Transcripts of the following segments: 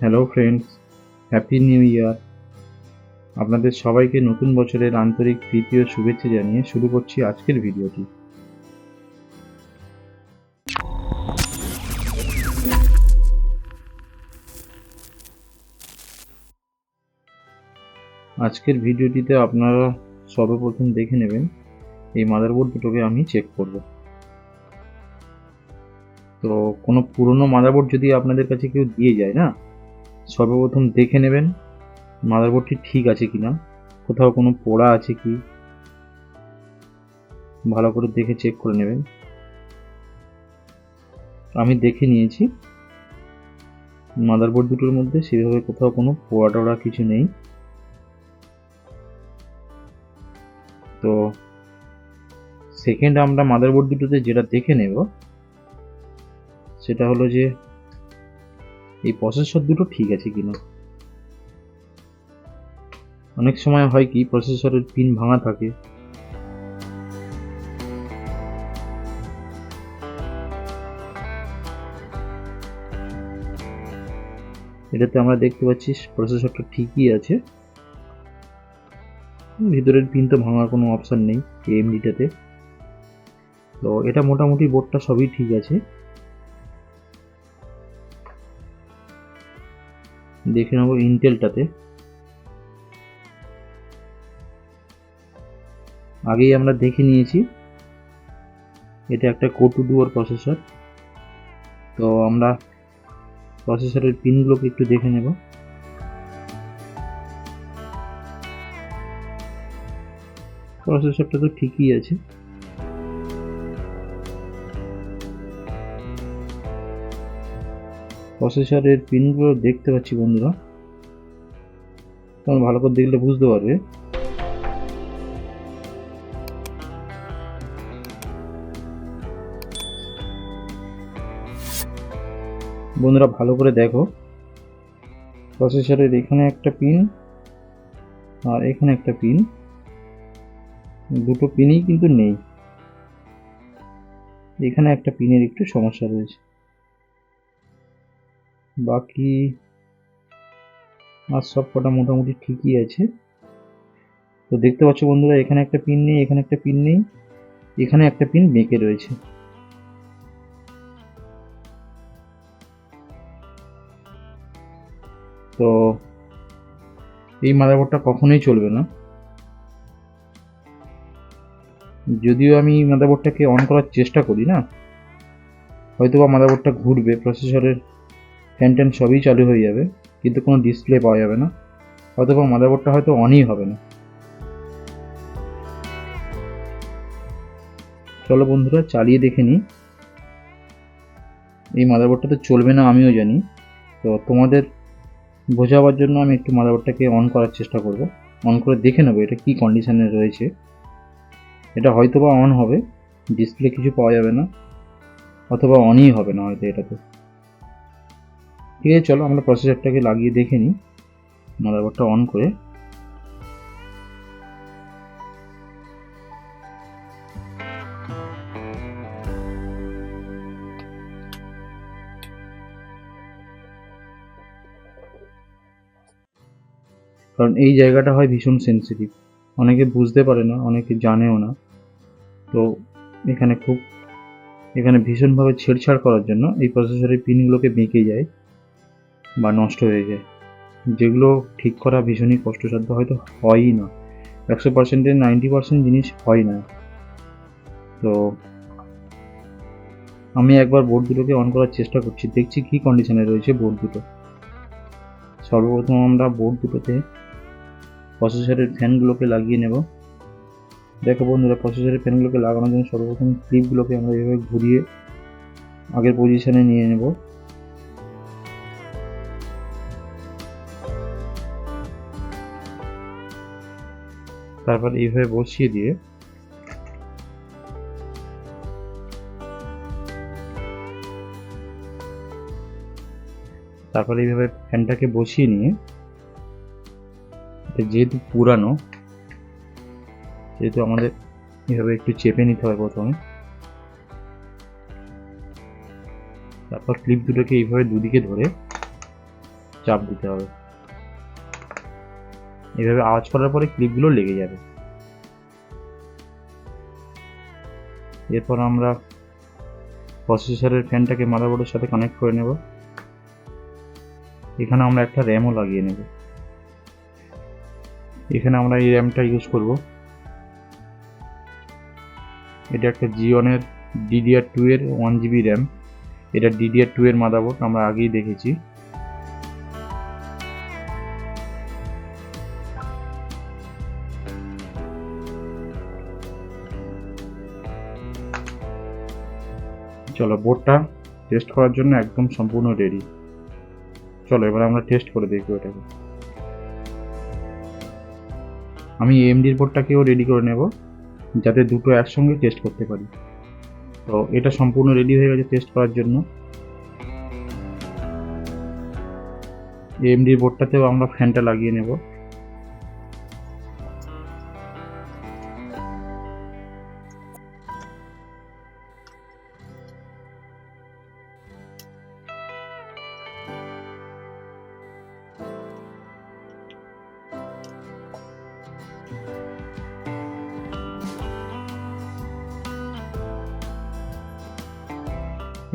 Hello friends happy new year আপনাদের সবাইকে নতুন বছরের আন্তরিক প্রীতি ও শুভেচ্ছা জানিয়ে শুরু করছি আজকের ভিডিওটি। আজকের ভিডিওটিতে আপনারা সর্বপ্রথম দেখে নেবেন, এই মাদারবোর্ড দুটোকে আমি চেক করব। তো কোনো পুরনো মাদারবোর্ড যদি আপনাদের কাছে কেউ দিয়ে যায় না সর্বপ্রথম দেখে নেবেন মাদারবোর্ডটি ঠিক আছে কি না কোথাও কোনো পোড়া আছে কি। ভালো করে দেখে চেক করে নেবেন। আমি দেখে নিয়েছি, মাদারবোর্ড দুটোর মধ্যে সেভাবে কোথাও কোনো পোড়া টোড়া কিছু নেই। তো সেকেন্ড আমরা মাদারবোর্ড দুটোতে যেটা দেখে নেব, সেটা হলো যে এই প্রসেসর দুটো ঠিক আছে কিনা? অনেক সময় হয় কি প্রসেসরের পিন ভাঙা থাকে। এটাতে আমরা দেখতে পাচ্ছি প্রসেসরটা ঠিকই আছে। ভিতরের পিন তো ভাঙার কোনো অপশন নেই এমডিটাতে তো এটা মোটামুটি বোর্ডটা সবই ঠিক আছে। দেখে নেব ইন্টেলটাতে আগেই আমরা দেখে নিয়েছি। এটা একটা কোটু ডুয়ার প্রসেসর তো আমরা প্রসেসরের পিনগুলোকে একটু দেখে নেব। প্রসেসরটা তো ঠিকই আছে। প্রসেসরের পিনগুলো দেখতে পাচ্ছি বন্ধুরা। তোমরা ভালো করে দেখলে বুঝতে পারবে। বন্ধুরা ভালো করে দেখো। প্রসেসরের এখানে একটা পিন আর এখানে একটা পিন। দুটো পিনই কিন্তু নেই। এখানে একটা পিনের একটু সমস্যা রয়েছে। বাকি আর সব কটা মোটামুটি ঠিকই আছে। তো দেখতে পাচ্ছ বন্ধুরা, এখানে একটা পিন নেই, এখানে একটা পিন নেই, এখানে একটা পিন বেঁকে রয়েছে। তো এই মাদারবোর্ডটা কখনোই চলবে না। যদিও আমি মাদারবোর্ডটাকে অন করার চেষ্টা করি না হয়তো বা মাদারবোর্ডটা ঘুরবে প্রসেসরের ফ্যান ট্যান সবই চালু হয়ে যাবে, কিন্তু কোনো ডিসপ্লে পাওয়া যাবে না। হয়তো বা মাদারবোর্ডটা হয়তো অনই হবে না। চলো বন্ধুরা, চালিয়ে দেখে নিই। এই মাদারবোর্ডটা তো চলবে না, আমিও জানি। তো তোমাদের বোঝাবার জন্য আমি একটু মাদারবোর্ডটাকে অন করার চেষ্টা করব। অন করে দেখে নেব এটা কি কন্ডিশনে রয়েছে। এটা হয়তো বা অন হবে ডিসপ্লে কিছু পাওয়া যাবে না, অথবা অনই হবে না হয়তো এটাতে। ঠিক আছে, চলো আমরা প্রসেসরটাকে লাগিয়ে দেখে নিই। মাদারবোর্ডটা অন করে কারণ এই জায়গাটা হয় ভীষণ সেন্সিটিভ অনেকে বুঝতে পারে না, অনেকে জানেও না। তো এখানে খুব, এখানে ভীষণভাবে ছেড়ছাড় করার জন্য এই প্রসেসরের পিনগুলোকে বেঁকে যায়। বা নষ্ট হয়ে যায়। যেগুলো ঠিক করা ভীষণই কষ্টসাধ্য হয়তো হয়ই না। একশো পার্সেন্টের নাইনটি পার্সেন্ট জিনিস হয় না। তো আমি একবার বোর্ড দুটোকে অন করার চেষ্টা করছি। দেখছি কী কন্ডিশনে রয়েছে বোর্ড দুটো। সর্বপ্রথম আমরা বোর্ড দুটোতে প্রসেসরের ফ্যানগুলোকে লাগিয়ে নেব। দেখো বন্ধুরা প্রসেসরের ফ্যানগুলোকে লাগানোর জন্য সর্বপ্রথম ক্লিপগুলোকে আমরা এভাবে ঘুরিয়ে আগের পজিশনে নিয়ে নেব। তারপর এইভাবে বসিয়ে দিয়ে তারপর এইভাবে ফ্যানটাকে বসিয়ে নিয়ে যেহেতু পুরানো যেহেতু আমাদের এভাবে একটু চেপে নিতে হবে প্রথমে। তারপর ক্লিপ দুটোকে এইভাবে দুদিকে ধরে চাপ দিতে হবে। এভাবে আওয়াজ করার পরে ক্লিপগুলো লেগে যাবে। এরপর আমরা প্রসেসরের ফ্যানটাকে মাদারবোর্ডের সাথে কানেক্ট করে নেব। এখানে আমরা একটা র্যামও লাগিয়ে নেব। এখানে আমরা এই র্যামটা ইউজ করব। এটা একটা জিওনের ডিডিআর টু এর ওয়ান জিবি র্যাম এটা ডিডিআর টু এর মাদারবোর্ড, আমরা আগেই দেখেছি। চলো, বোর্ডটা টেস্ট করার জন্য একদম সম্পূর্ণ রেডি চলো, এবার আমরা টেস্ট করে দেখব এটাকে আমি এমডির বোর্ডটাকেও রেডি করে নেব, যাতে দুটো একসঙ্গে টেস্ট করতে পারি। তো এটা সম্পূর্ণ রেডি হয়ে গেছে টেস্ট করার জন্য। এমডির বোর্ডটাতেও আমরা ফ্যানটা লাগিয়ে নেব।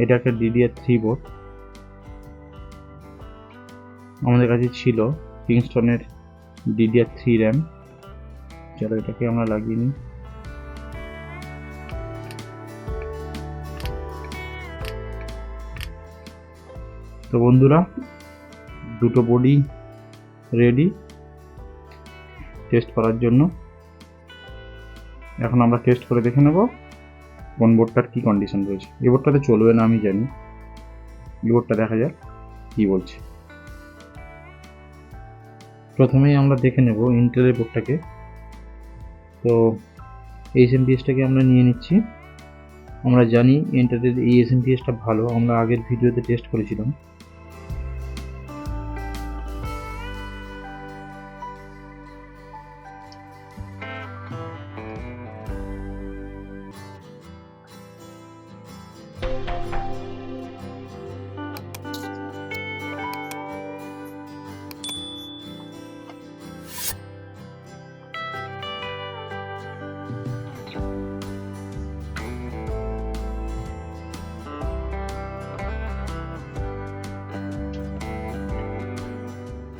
এটা একটা ডিডিআর থ্রি বোর্ড আমাদের কাছে ছিল কিংস্টনের ডিডিআর থ্রি র্যাম চলো এটাকে আমরা লাগিয়ে নিই। তো বন্ধুরা, দুটো বডি রেডি টেস্ট করার জন্য। এখন আমরা টেস্ট করে দেখে নেব। কোন বোর্ডটার কী কন্ডিশন রয়েছে? এই বোর্ডটাতে চলবে না, আমি জানি। এই বোর্ডটা দেখা যাক কী বলছে। প্রথমেই আমরা দেখে নেব ইন্টেলের বোর্ডটাকে। তো এইচ এসএমপিএসটাকে আমরা নিয়ে নিচ্ছি। আমরা জানি ইন্টেলের এই এস এম ভালো, আমরা আগের ভিডিওতে টেস্ট করেছিলাম।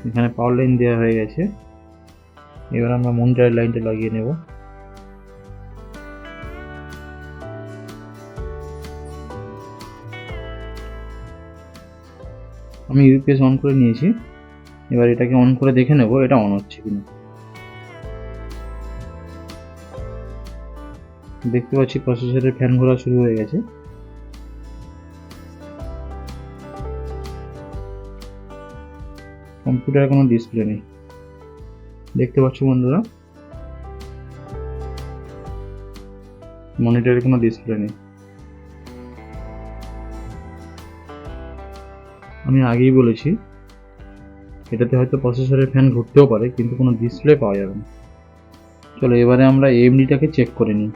এখানে পাওয়ার লাইন দেওয়া হয়ে গেছে। এবার আমরা মনিটরের লাইনটা লাগিয়ে নেব। আমি ইউপিএস অন করে নিয়েছি। এবার এটাকে অন করে দেখে নেব এটা অন হচ্ছে কিনা। দেখতে পাচ্ছি প্রসেসরের ফ্যান ঘোরা শুরু হয়ে গেছে। কম্পিউটারে কোনো ডিসপ্লে নেই। দেখতে পাচ্ছ বন্ধুরা? মনিটরে কোনো ডিসপ্লে নেই। আমি আগেই বলেছি, এটাতে হয়তো প্রসেসরের ফ্যান ঘুরতেও পারে, কিন্তু কোনো ডিসপ্লে পাওয়া যাবে না। চলো এবারে আমরা এমডিটাকে চেক করে নিই।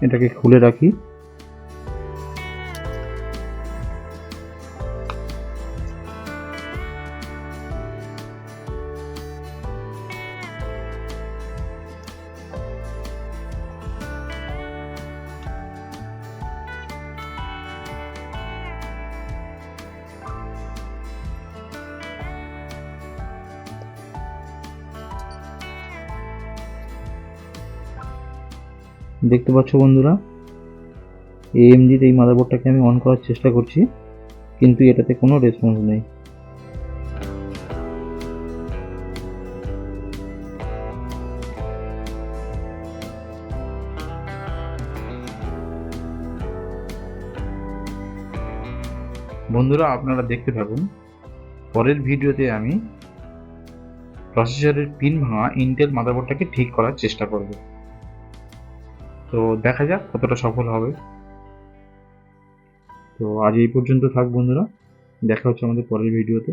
এটাকে খুলে রাখি। দেখতে পাচ্ছ বন্ধুরা এএমডির এই মাদারবোর্ডটাকে আমি অন করার চেষ্টা করছি, কিন্তু এটাতে কোনো রেসপন্স নেই। বন্ধুরা, আপনারা দেখতে থাকুন, পরের ভিডিওতে আমি প্রসেসরের পিন ভাঙা ইন্টেল মাদারবোর্ডটাকে ঠিক করার চেষ্টা করব। তো দেখা যাক কতটা সফল হবে। তো আজ এই পর্যন্ত থাক বন্ধুরা। দেখা হচ্ছে আমাদের পরের ভিডিওতে।